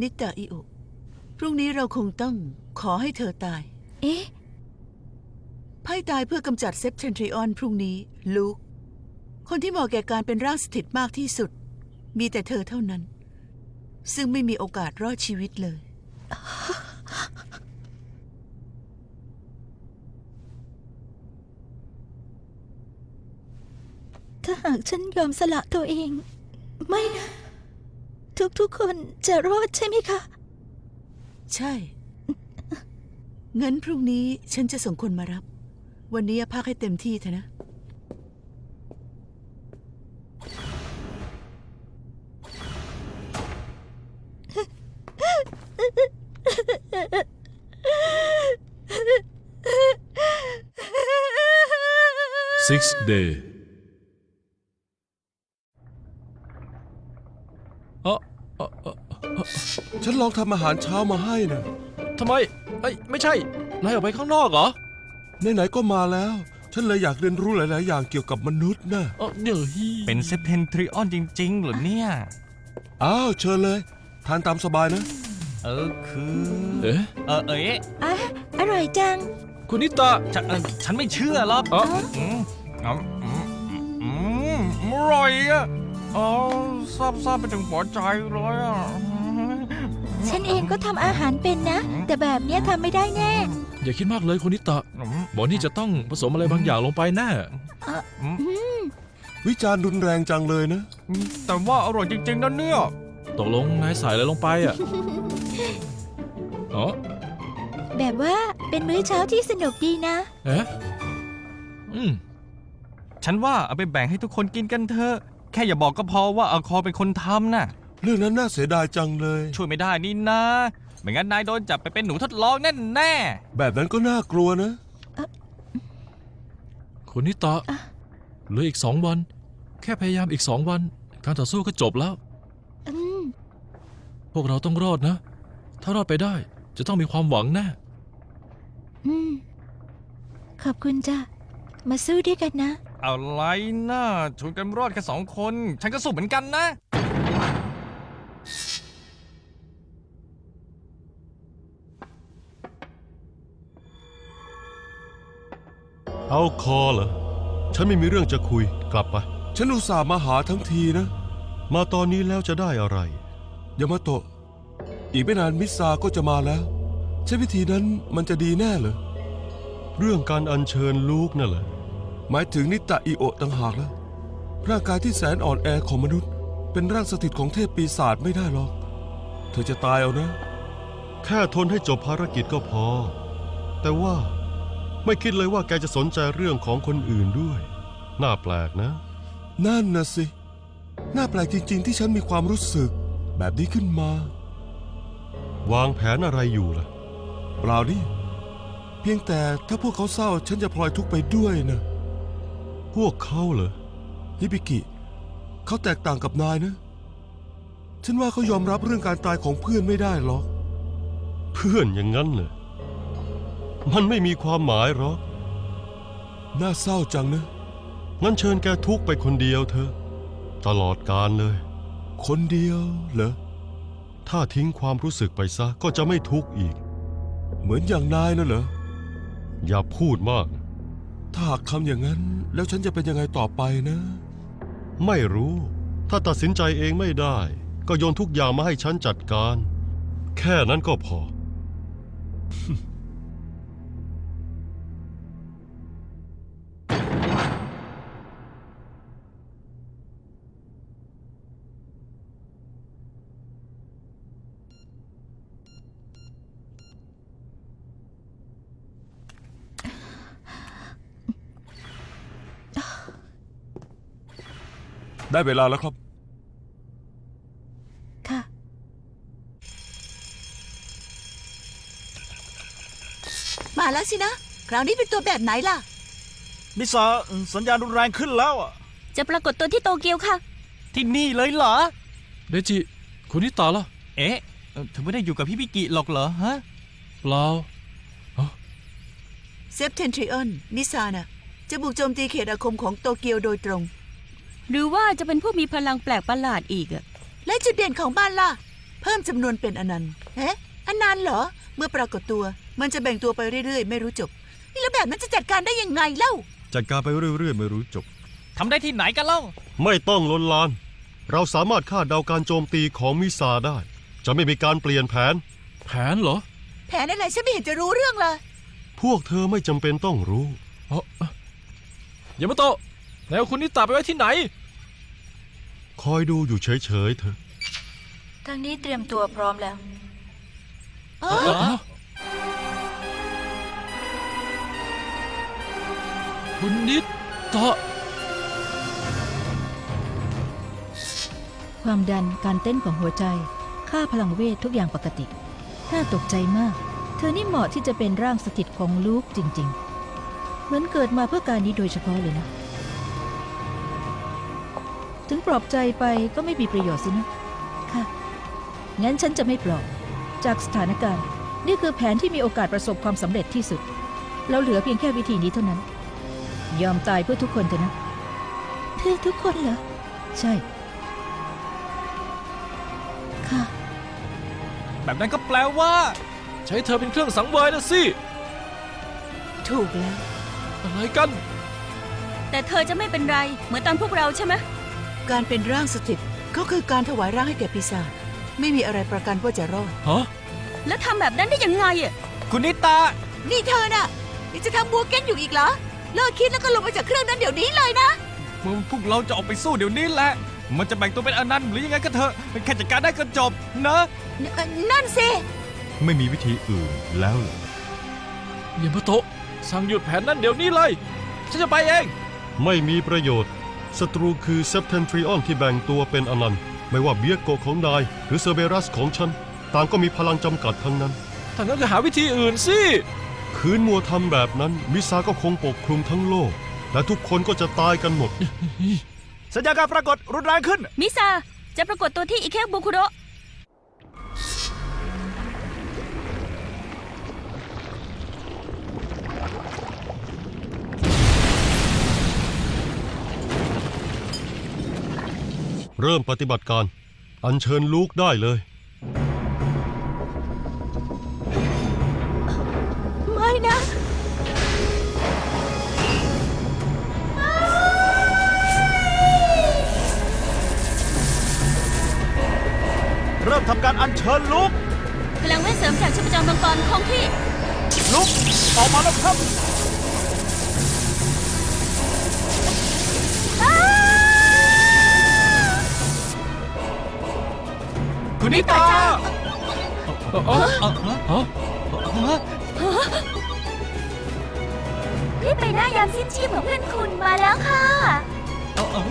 นิตาอิโอพรุ่งนี้เราคงต้องขอให้เธอตาย เอ๊ะ ไพ่ตายเพื่อกำจัดเซปเทนทริออนพรุ่งนี้ ลูก คนที่เหมาะแก่การเป็นร่างสถิตมากที่สุด มีแต่เธอเท่านั้น ซึ่งไม่มีโอกาสรอดชีวิตเลย ถ้าหากฉันยอมสละตัวเอง ไม่นะ ทุกๆคนจะรอดใช่ไหมคะ ใช่ งั้นพรุ่งนี้ฉันจะส่งคนมารับ วันนี้พักให้เต็มที่เถอะนะ six day ลองทำอาหารเช้ามาให้นะทำไมเอ้ยไม่ใช่นายออกไปข้างนอกเหรอไหนๆก็มาแล้ว ฉันเลยอยากเรียนรู้หลาย ๆ อย่างเกี่ยวกับมนุษย์นะเออเดี๋ยวฮีเป็นเซปเทนทริออนจริงๆเหรอเนี่ย อ้าวเชิญเลย ทานตามสบายนะ เออคือ เอ๊ะเออเอ๊ะอะอร่อยจัง คุณนิตาฉันเอ่อฉันไม่เชื่อหรอกเอ๋ออืมอืมอืมอืมอร่อยอะอ๋อซาบซ่าไปถึงหัวใจเลยอะ ฉันเองก็ทำอาหารเป็นนะ แต่แบบเนี้ยทำไม่ได้แน่ อย่าคิดมากเลยคุณนิตาอืมหมอนี่จะต้องผสมอะไรบางอย่างลงไปแน่วิจารณ์รุนแรงจังเลยนะ แต่ว่าอร่อยจริงๆนะเนี่ย ตกลงนายใส่อะไรลงไปอะอ๋อแบบว่าเป็นมื้อเช้าที่สนุกดีนะ เอ๊ะอืมฉันว่าเอาไปแบ่งให้ทุกคนกินกันเถอะ แค่อย่าบอกก็พอว่าอาคอเป็นคนทำน่ะ เรื่องนั้นน่าเสียดายจังเลย ช่วยไม่ได้นี่นะ ไม่งั้นนายโดนจับไปเป็นหนูทดลองแน่แน่แบบนั้นก็น่ากลัวนะ คุณนิตาเหลืออีกสองวัน แค่พยายามอีกสองวัน การต่อสู้ก็จบแล้ว อืม พวกเราต้องรอดนะ ถ้ารอดไปได้จะต้องมีความหวังแน่ อืม ขอบคุณจ้ะ มาสู้ด้วยกันนะ ๆ อะไรนะชวนกันรอดแค่สองคน ฉันก็สู้เหมือนกันนะ เอาคอเหรอ ฉันไม่มีเรื่องจะคุยกลับไป ฉันอุตส่าห์มาหาทั้งทีนะ มาตอนนี้แล้วจะได้อะไร ยามาโตะ อีกไม่นานมิสซาก็จะมาแล้ว ใช้วิธีนั้นมันจะดีแน่เหรอ เรื่องการอัญเชิญลูกนั่นแหละ หมายถึงนิตะอิโอะต่างหากแล้ว ร่างกายที่แสนอ่อนแอของมนุษย์ เป็นร่างสถิตของเทพปีศาจไม่ได้หรอก เธอจะตายเอานะ แค่ทนให้จบภารกิจก็พอ แต่ว่า ไม่คิดเลยว่าแกจะสนใจเรื่องของคนอื่นด้วย น่าแปลกนะ นั่นนะสิ น่าแปลกจริง ๆ ที่ฉันมีความรู้สึก แบบนี้ขึ้นมา วางแผนอะไรอยู่ล่ะ เปล่าดิเพียงแต่ถ้าพวกเขาเศร้าฉันจะพลอยทุกข์ไปด้วยนะ พวกเขาเหรอ ฮิบิกิ เขาแตกต่างกับนายนะ ฉันว่าเขายอมรับเรื่องการตายของเพื่อนไม่ได้หรอก เพื่อนอย่างนั้นเลย มันไม่มีความหมายหรอก น่าเศร้าจังนะงั้นเชิญแกทุกข์ไปคนเดียวเถอะ ตลอดการเลย คนเดียวเหรอ ถ้าทิ้งความรู้สึกไปซะก็จะไม่ทุกข์อีก เหมือนอย่างนายน่ะเหรอ อย่าพูดมาก ถ้าหากทำอย่างนั้น แล้วฉันจะเป็นยังไงต่อไปนะ ไม่รู้ ถ้าตัดสินใจเองไม่ได้ ก็โยนทุกอย่างมาให้ฉันจัดการ แค่นั้นก็พอ ได้เวลาแล้วครับ ค่ะ มาแล้วสินะ คราวนี้เป็นตัวแบบไหนล่ะ มิซาสัญญาณรุนแรงขึ้นแล้วอะจะปรากฏตัวที่โตเกียวค่ะ ที่นี่เลยเหรอ เดจิคุณนิตาล่ะเอ๊ะเอ่อเธอไม่ได้อยู่กับพี่พิกิหรอกเหรอฮะ เปล่า เซปเทนทริออนนิซาน่ะจะบุกโจมตีเขตอาคมของโตเกียวโดยตรง หรือว่าจะเป็นผู้มีพลังแปลกประหลาดอีกอะและจุดเด่นของมันล่ะ เพิ่มจำนวนเป็นอนันต์เฮ้อนันต์เหรอ เมื่อปรากฏตัว มันจะแบ่งตัวไปเรื่อยๆ ไม่รู้จบนี่แล้วแบบนั้นจะจัดการได้ยังไงเล่า จัดการไปเรื่อยๆ ไม่รู้จบ ทำได้ที่ไหนกันเล่า ไม่ต้องลนลาน เราสามารถคาดเดาการโจมตีของมิซาได้ จะไม่มีการเปลี่ยนแผน แผนเหรอแผนอะไรฉันไม่เห็นจะรู้เรื่องเลย พวกเธอไม่จำเป็นต้องรู้ เอ้อยามาโตะไหนเอาคุณนิตาไปไว้ที่ไหน คอยดูอยู่เฉยๆเถอะ ทางนี้เตรียมตัวพร้อมแล้ว คุณนิตาความดันการเต้นของหัวใจ ค่าพลังเวททุกอย่างปกติ น่าตกใจมาก เธอนี่เหมาะที่จะเป็นร่างสถิตของลูกจริง ๆ เหมือนเกิดมาเพื่อการนี้โดยเฉพาะเลยนะ ถึงปลอบใจไปก็ไม่มีประโยชน์สินะ ค่ะ งั้นฉันจะไม่ปลอบ จากสถานการณ์ นี่คือแผนที่มีโอกาสประสบความสำเร็จที่สุด เราเหลือเพียงแค่วิธีนี้เท่านั้น ยอมตายเพื่อทุกคนเถอะนะ เพื่อทุกคนเหรอ ใช่ ค่ะ แบบนั้นก็แปลว่า ใช้เธอเป็นเครื่องสังเวยนะสิ ถูกแล้ว อะไรกัน แต่เธอจะไม่เป็นไร เหมือนตอนพวกเราใช่ไหม การเป็นร่างสถิตก็คือการถวายร่างให้แก่ปีศาจไม่มีอะไรประกันว่าจะรอด ฮะ แล้วทำแบบนั้นได้ยังไงอะ คุณนิตา นี่เธอน่ะยังจะทำบัวเก้นอยู่อีกเหรอ เลิกคิดแล้วก็ลงมาจากเครื่องนั้นเดี๋ยวนี้เลยนะ พวกเราจะออกไปสู้เดี๋ยวนี้แหละ มันจะแบ่งตัวเป็นอนันต์หรือยังไงก็เถอะแค่จัดการได้ก็จบนะนนั่นสิไม่มีวิธีอื่นแล้วเหรอยามาโตะสั่งหยุดแผนนั้นเดี๋ยวนี้เลย ฉันจะไปเอง ไม่มีประโยชน์ ศัตรูคือเซปเทนทริออนที่แบ่งตัวเป็นอนันต์ ไม่ว่าเบียโกของนาย หรือเซอร์เบรัสของฉัน ต่างก็มีพลังจำกัดทั้งนั้น ถ้างั้นก็หาวิธีอื่นสิ คืนมัวทำแบบนั้น มิซาก็คงปกคลุมทั้งโลก และทุกคนก็จะตายกันหมด สัญญาการปรากฏรุนแรงขึ้น มิซาจะปรากฏตัวที่อิเคบุคุโระ เริ่มปฏิบัติการ อัญเชิญลูกได้เลย ไม่นะ เริ่มทำการอัญเชิญลุกพลังเวทเสริมจากชีพจรมังกรคงที่ ลุกออกมาแล้วครับ คุณนิตาเอ้าเอ้าฮะรีบไปหน้ายามสิ้นชีพของเพื่อนคุณมาแล้วค่ะ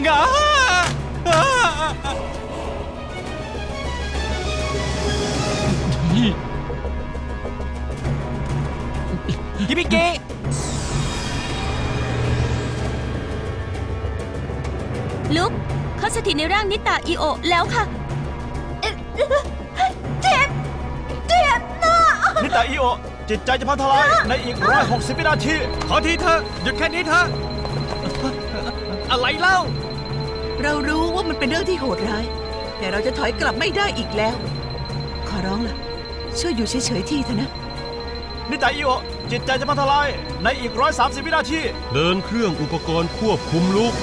งานี่ฮิบิเกะลุกเขาสถิตในร่างนิตาอิโอแล้วค่ะ นิตาอิโอ จิตใจจะพังทลายในอีกร้อยหกสิบวินาที ขอทีเถอะหยุดแค่นี้เถอะอะไรเล่า เรารู้ว่ามันเป็นเรื่องที่โหดร้าย แต่เราจะถอยกลับไม่ได้อีกแล้ว ขอร้องล่ะ ช่วยอยู่เฉยๆทีเถอะนะ นิตาอิโอ จิตใจจะพังทลายในอีกร้อยสามสิบวินาที เดินเครื่องอุปกรณ์ควบคุมลูก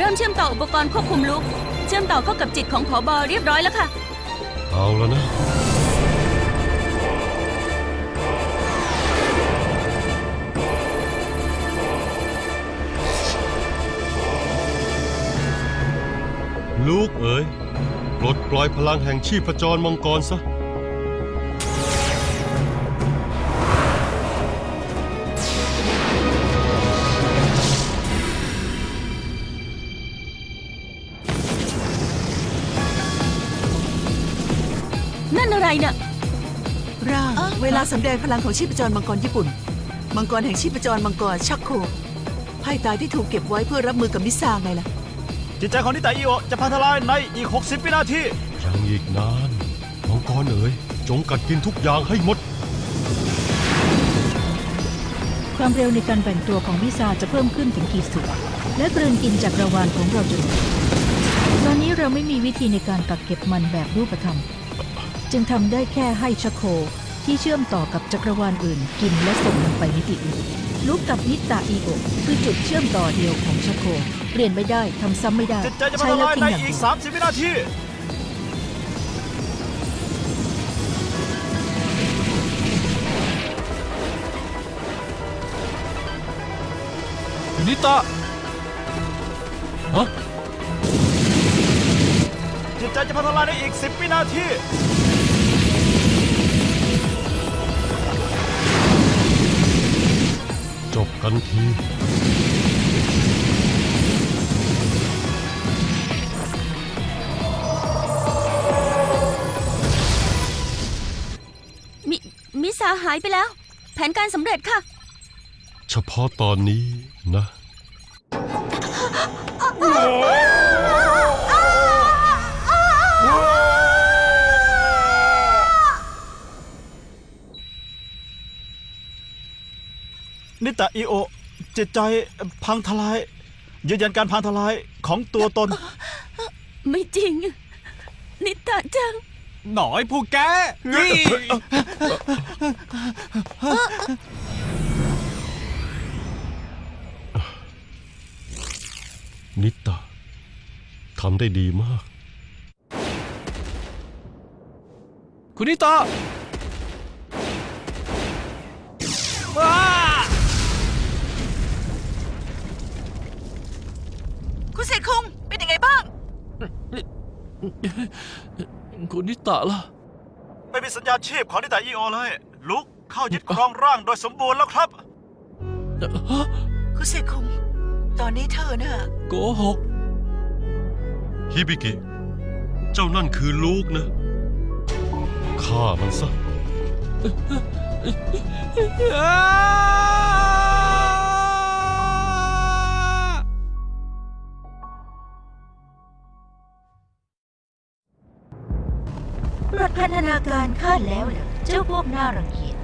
เริ่มเชื่อมต่ออุปกรณ์ควบคุมลุก เชื่อมต่อเข้ากับจิตของผอบอเรียบร้อยแล้วค่ะ เอาแล้วนะ ลูกเอ๋ยปลดปล่อยพลังแห่งชีพจรมังกรซะ อะไรน่ะ ร่างเวลาสำแดงพลังของชีพจรมังกรญี่ปุ่น มังกรแห่งชีพจรมังกรชักโคไพ่ตายที่ถูกเก็บไว้เพื่อรับมือกับมิซาไงล่ะ จิตใจของนิตาอิโอจะพังทลายในอีก 60 วินาที ยังอีกนาน มังกรเอ๋ยจงกัดกินทุกอย่างให้หมด ความเร็วในการแบ่งตัวของวิซาจะเพิ่มขึ้นถึงขีดสุด และกลืนกินจากกระวานของเราจนหมดตอนนี้เราไม่มีวิธีในการกักเก็บมันแบบรูปธรรม จึงทำได้แค่ให้ชโคที่เชื่อมต่อกับจักรวาลอื่นกินและส่งมันไปมิติอื่นลูกกับนิตาอีโอคือจุดเชื่อมต่อเดียวของชโคเปลี่ยนไม่ได้ทำซ้ำไม่ได้จิตใจจะพัใช้งทแล้วลายทิ้ในงอย่างอีเดีกยว30 วินาทีคุณนิตะฮะจิตใจจะพังทลายในอีก 10 วินาที จบกันที มิมิสาหายไปแล้ว แผนการสำเร็จค่ะ เฉพาะตอนนี้นะ นิตาอีโอจิตใจพังทลาย ยืนยันการพังทลายของตัวตน ไม่จริง นิตาจัง หน่อยผู้แกนี่นิตาทำได้ดีมาก คุณนิตะคุณ เสกคุงเป็นยังไงบ้าง คุณนิตะล่ะ ไม่มีสัญญาณชีพของนิตาอีโอเลย ลุกเข้ายึดครองร่างโดยสมบูรณ์แล้วครับฮะคุณเสกคุงตอนนี้เธอน่ะโกหกฮิบิกิ เจ้านั่นคือลูกนะฆ่ามันซะ พันธนาการคาดแล้วเหรอเจ้าพวกน่ารังเกียจ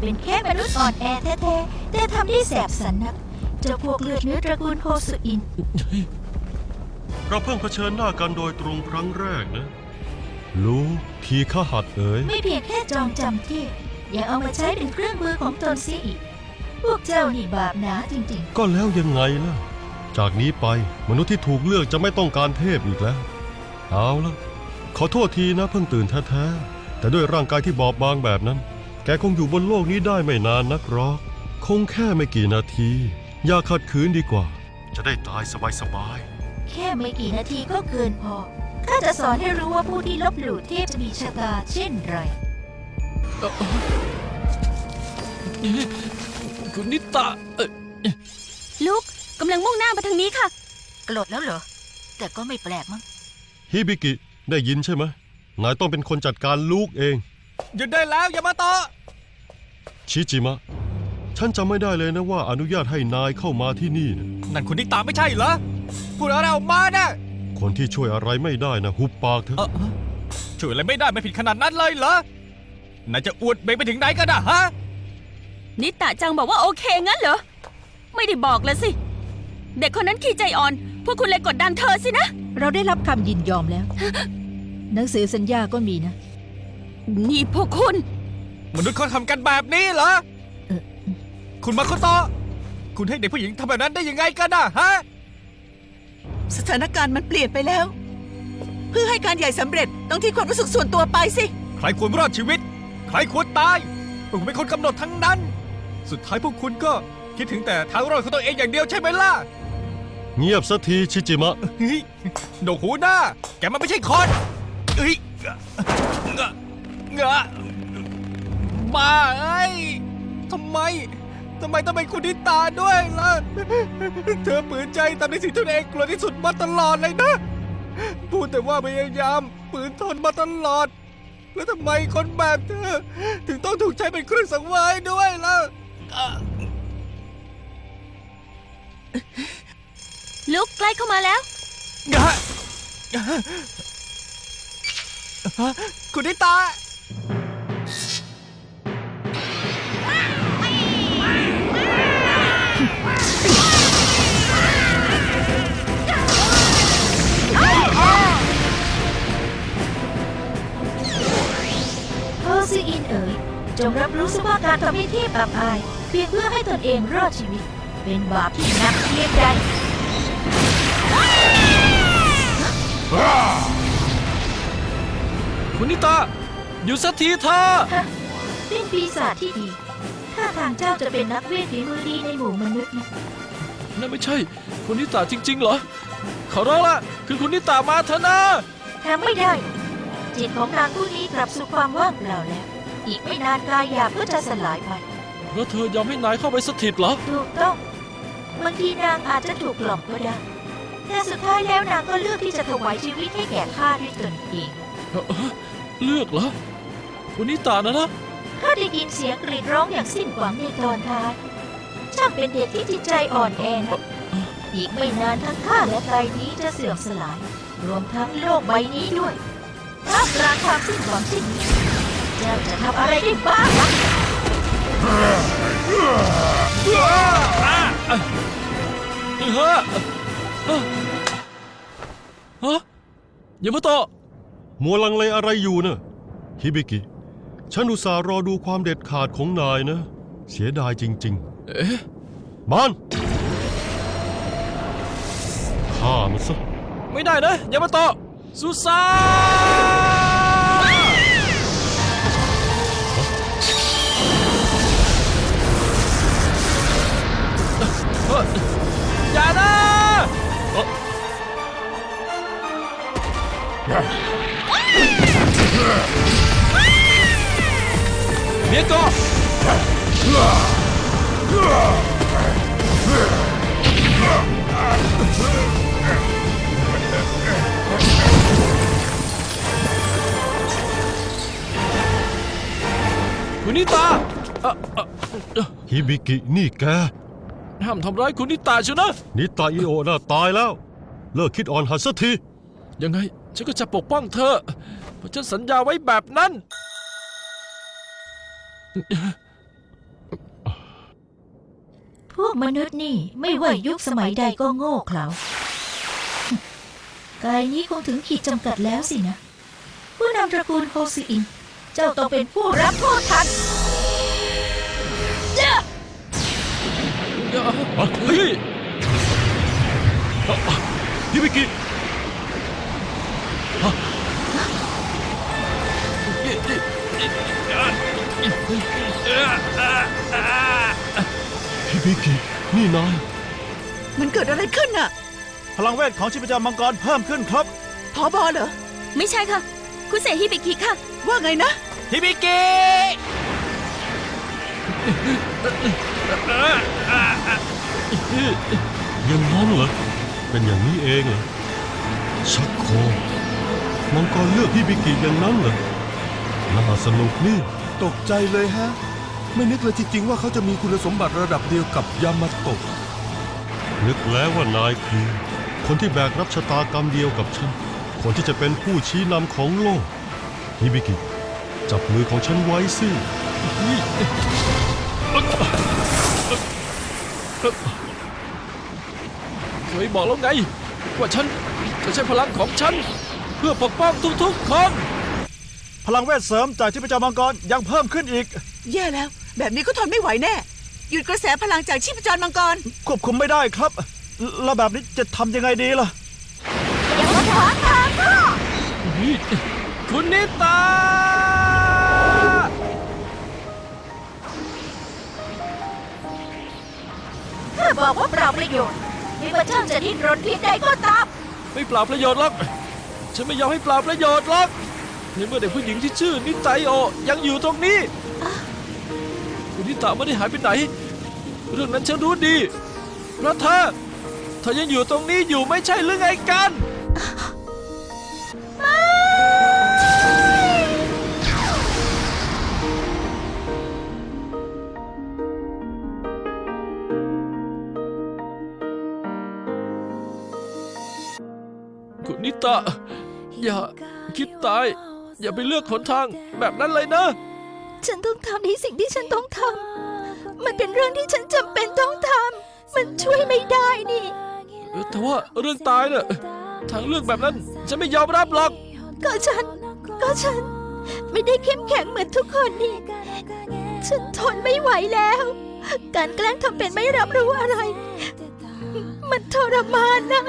เป็นแค่มนุษย์อ่อนแอแท้ๆแต่ทำได้แสบสันนัก เจ้าพวกเลือดเนื้อตระกูลโฮสุอิน เราเพิ่งเผชิญหน้ากันโดยตรงครั้งแรกนะลูกทีข้าหัดเอ๋ย ไม่เพียงแค่จองจำที่ยังเอามาใช้เป็นเครื่องมือของตนเสียอีก พวกเจ้านี่บาปหนาจริงก็แล้วยังไงล่ะ จากนี้ไปมนุษย์ที่ถูกเลือกจะไม่ต้องการเทพอีกแล้ว เอาละ ขอโทษทีนะเพิ่งตื่นแท้ๆแต่ด้วยร่างกายที่บอบบางแบบนั้น แกคงอยู่บนโลกนี้ได้ไม่นานนักหรอกคงแค่ไม่กี่นาที อย่าขัดขืนดีกว่า จะได้ตายสบายๆแค่ไม่กี่นาทีก็เกินพอ ข้าจะสอนให้รู้ว่าผู้ที่ลบหลู่เทพจะมีชะตาเช่นไรคุณนิตะเอ่อลูกกำลังมุ่งหน้ามาทางนี้ค่ะ โกรธแล้วเหรอ แต่ก็ไม่แปลกมั้งๆฮิบิกิ ได้ยินใช่ไหมนายต้องเป็นคนจัดการลูกเอง หยุดได้แล้วอย่ามาต่อชิจิมะ ฉันจำไม่ได้เลยนะว่าอนุญาตให้นายเข้ามาที่นี่นะนั่นคุณนิตาไม่ใช่เหรอพูดอะไรออกมานะคนที่ช่วยอะไรไม่ได้นะหุบปากเถเออะอช่วยอะไรไม่ได้ไม่ผิดขนาดนั้นเลยเหรอนายจะอวดเบงไปถึงไหนกันนะฮะนิตาจังบอกว่าโอเคงั้นเหรอ ไม่ได้บอกเลยสิ เด็กคนนั้นขี้ใจอ่อน พวกคุณเลยกดดันเธอสินะ เราได้รับคำยินยอมแล้ว หนังสือสัญญาก็มีนะ นี่พวกคุณ มนุษย์เขาทำกันแบบนี้เหรอ เออคุณมาโคโตะคุณให้เด็กผู้หญิงทำแบบนั้นได้ยังไงกันนะฮะ สถานการณ์มันเปลี่ยนไปแล้ว เพื่อให้การใหญ่สำเร็จต้องทิ้งความรู้สึกส่วนตัวไปสิ ใครควรรอดชีวิต ใครควรตายพวกคุณเป็นคนกำหนดทั้งนั้น สุดท้ายพวกคุณก็คิดถึงแต่ทางรอดของตัวเองอย่างเดียวใช่ไหมล่ะ เงียบสักทีชิจิมะ เฮ้ยโดกหูหน้า แกมันไม่ใช่คนเอ้ยเงอะเงอะบ้าเอ้ยทำไม ทำไมต้องเป็นคุณนิตาด้วยล่ะ เธอฝืนใจทำในสิ่งที่ตัวเองกลัวที่สุดมาตลอดเลยนะ พูดแต่ว่าพยายามฝืนทนมาตลอด แล้วทำไมคนแบบเธอ ถึงต้องถูกใช้เป็นเครื่องสังเวยด้วยล่ะ ลุกใกล้เข้ามาแล้ว คุณนิตา พ่อซีอินเอ๋ยจงรับรู้สภาพการทำให้เทียบอับอาย เพียงเพื่อให้ตนเองรอดชีวิต เป็นบาปที่หนักเพียงใด คุณนิตาอยู่สักทีเถอะเป็นปีศาจที่ดีถ้าทางเจ้าจะเป็นนักเวทฝีมือดีในหมู่มนุษย์นะนั่นไม่ใช่ คุณนิตาจริง ๆ เหรอ ขอร้องละคือคุณนิตามาเถอะนะ ทำไม่ได้ จิตของนางผู้นี้กลับสู่ความว่างเปล่าแล้ว อีกไม่นานกายหยาบก็จะสลายไปเพราะเธอยอมให้นายเข้าไปสถิตเหรอ ถูกต้องบางทีนางอาจจะถูกหลอกก็ได้ แต่สุดท้ายแล้วนางก็เลือกที่จะถวายชีวิตให้แก่ข้าด้วยตนเองเอ่อเอ่อเลือกเหรอคุณนิตานะนะ ข้าได้ยินเสียงกรีดร้องอย่างสิ้นหวังในตอนท้าย ช่างเป็นเด็กที่จิตใจอ่อนแอนะอีกไม่นานทั้งข้าและกายนี้จะเสื่อมสลาย รวมทั้งโลกใบนี้ด้วยถ้ากลางความสิ้นหวังเช่นนี้เจ้าจะทำอะไรได้บ้างล่ะเฮ้ยฮะเอ้อ ฮะยามาโตะมัวลังเลอะไรอยู่เนะฮิบิกิ ฉันอุตส่าห์รอดูความเด็ดขาดของนายนะ เสียดายจริง เอ๊ะๆ บานฆ่ามันซะ ไม่ได้นะยามาโตะซูซาเฮิบิกินี่แกห้ามทำร้ายคุณนิตาเชียวนะ นิตาอิโอน่ะตายแล้ว เลิกคิดอ่อนหัดสักที ยังไง ฉันก็จะปกป้องเธอ เพราะฉันสัญญาไว้แบบนั้น พวกมนุษย์นี่ไม่ว่ายุคสมัยใดก็โง่เขลากายนี้คงถึงขีดจำกัดแล้วสินะ ผู้นำตระกูลโฮซิอิน เจ้าต้องเป็นผู้รับโทษทัน เฮ้ยฮิบิกิฮิบิกินี่นายมันเกิดอะไรขึ้นน่ะ พลังเวทของชีพจรมังกรเพิ่มขึ้นครับ พอบอเหรอ ไม่ใช่ค่ะ คุณเสฮิบิคิค่ะ ว่าไงนะ ฮิบิกิ ยังงั้นเหรอ เป็นอย่างนี้เองเหรอ ชักโครมังกรเลือกฮิบิกิอย่างนั้นเหรอ น่าสนุกนี่ ตกใจเลยฮะ ไม่นึกเลยจริงๆว่าเขาจะมีคุณสมบัติระดับเดียวกับยามาโตะ นึกแล้วว่านายคือ คนที่แบกรับชะตากรรมเดียวกับฉัน คนที่จะเป็นผู้ชี้นำของโลกฮิบิกิ จับมือของฉันไว้สิ เคยบอกแล้วไง ว่าฉันจะใช้พลังของฉัน เพื่อปกป้องทุกๆคนพลังเวทเสริมจากชีพจรมังกรยังเพิ่มขึ้นอีก แย่แล้ว แบบนี้ก็ทนไม่ไหวแน่ หยุดกระแสพลังจากชีพจรมังกร ควบคุมไม่ได้ครับ แล้วแบบนี้จะทำยังไงดีล่ะคุณนิตา บอกว่าเปล่าประโยชน์ไม่ว่าเจ้าจะดิ้นรนเพียงใดก็ตาม ไม่เปล่าประโยชน์หรอก ฉันไม่ยอมให้เปล่าประโยชน์หรอกในเมื่อเด็กผู้หญิงที่ชื่อนิตาโอยังอยู่ตรงนี้คุณนิตาไม่ได้หายไปไหน เรื่องนั้นฉันรู้ดีเพราะเธอเธอยังอยู่ตรงนี้อยู่ไม่ใช่หรือไงกัน ตาอย่าคิดตาย อย่าไปเลือกหนทางแบบนั้นเลยนะ ฉันต้องทำในสิ่งที่ฉันต้องทำ มันเป็นเรื่องที่ฉันจำเป็นต้องทำ มันช่วยไม่ได้นี่เออแต่ว่าเรื่องตายเนี่ยทางเลือกแบบนั้นฉันไม่ยอมรับหรอก ก็ฉัน ก็ฉัน ไม่ได้เข้มแข็งเหมือนทุกคนนี่ฉฉันทนไม่ไหวแล้ว การแกล้งทำเป็นไม่รับรู้อะไร มันทรมานนะ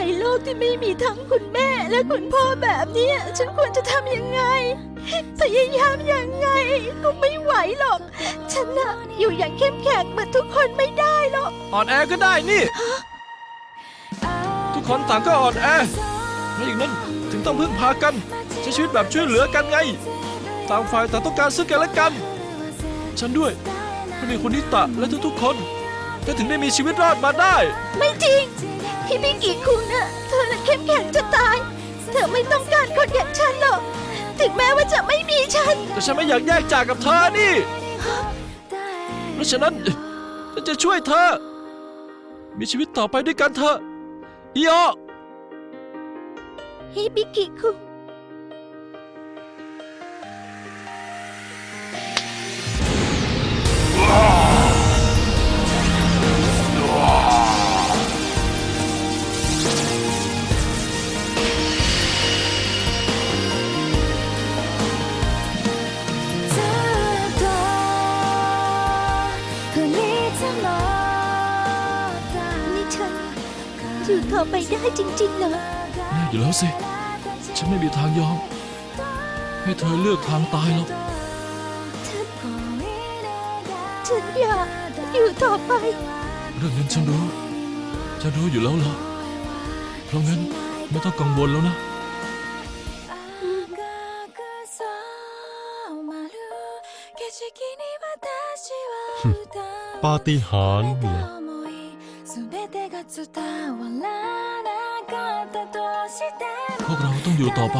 ในโลกที่ไม่มีทั้งคุณแม่และคุณพ่อแบบเนี้ยฉันควรจะทำยังไง พยายามยังไง ก็ไม่ไหวหรอก ฉันน่ะอยู่อย่างเข้มแข็งเหมือนทุกคนไม่ได้หรอก อ่อนแอก็ได้นี่ ทุกคนต่างก็อ่อนแอเพราะอย่างนั้นถึงต้องพึ่งพากันใช้ชีวิตแบบช่วยเหลือกันไง ต่างฝ่ายต่างต้องการซึ่งกันและกัน ฉันด้วยเพราะมีคุณนิตะและทุกๆคนก็ถึงได้มีชีวิตรอดมาได้ ไม่จริง พี่มิกิคุงน่ะเธอน่ะเข้มแข็งจะตาย เธอไม่ต้องการคนอย่างฉันหรอก ถึงแม้ว่าจะไม่มีฉัน แต่ฉันไม่อยากแยกจากกับเธอนี่เพราะฉะนั้นฉันจะช่วยเธอ มีชีวิตต่อไปด้วยกันเถอะอีโอฮิบิกิคุ จริงๆเหรอ แน่อยู่แล้วสิ ฉันไม่มีทางยอม ให้เธอเลือกทางตายหรอก ฉันอยากอยู่ต่อไป เรื่องนั้นฉันรู้ ฉันรู้อยู่แล้วล่ะ เพราะงั้นไม่ต้องกังวลแล้วนะ 赤く染まる景色に私は歌う ปาฏิหาริย์เหรอ 思い全てが伝わらなかったとしても พวกเราต้องอยู่ต่อไป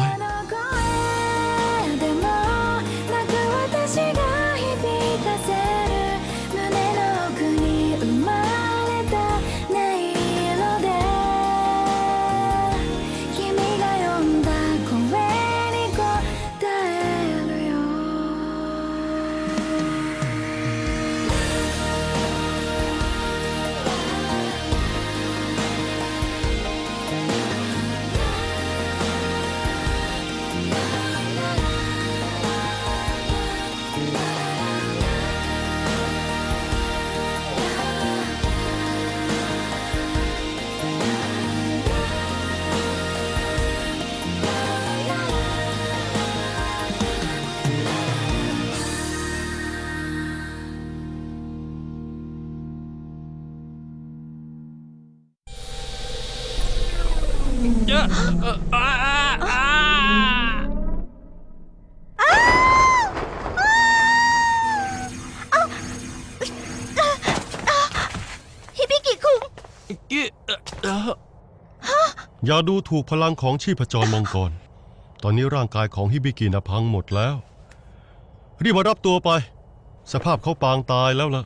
อย่าดูถูกพลังของชีพจรมังกร ตอนนี้ร่างกายของฮิบิกินะพังหมดแล้ว รีบมารับตัวไป สภาพเขาปางตายแล้วล่ะ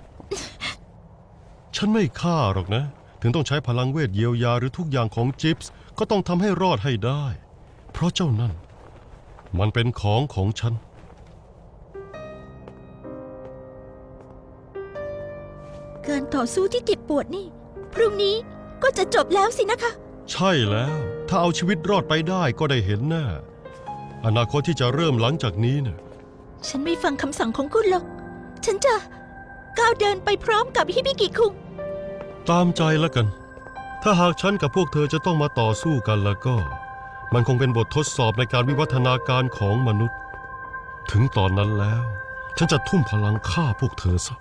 ฉันไม่ฆ่าหรอกนะ ถึงต้องใช้พลังเวทเยียวยาหรือทุกอย่างของจิปส์ก็ต้องทำให้รอดให้ได้ เพราะเจ้านั่น มันเป็นของของฉัน การต่อสู้ที่เจ็บปวดนี่ พรุ่งนี้ก็จะจบแล้วสินะคะ ใช่แล้ว ถ้าเอาชีวิตรอดไปได้ก็ได้เห็นแน่อนาคตที่จะเริ่มหลังจากนี้เนี่ยฉันไม่ฟังคำสั่งของคุณหรอก ฉันจะก้าวเดินไปพร้อมกับฮิบิกิคุง ตามใจแล้วกัน ถ้าหากฉันกับพวกเธอจะต้องมาต่อสู้กันแล้วก็ มันคงเป็นบททดสอบในการวิวัฒนาการของมนุษย์ ถึงตอนนั้นแล้ว ฉันจะทุ่มพลังฆ่าพวกเธอซะ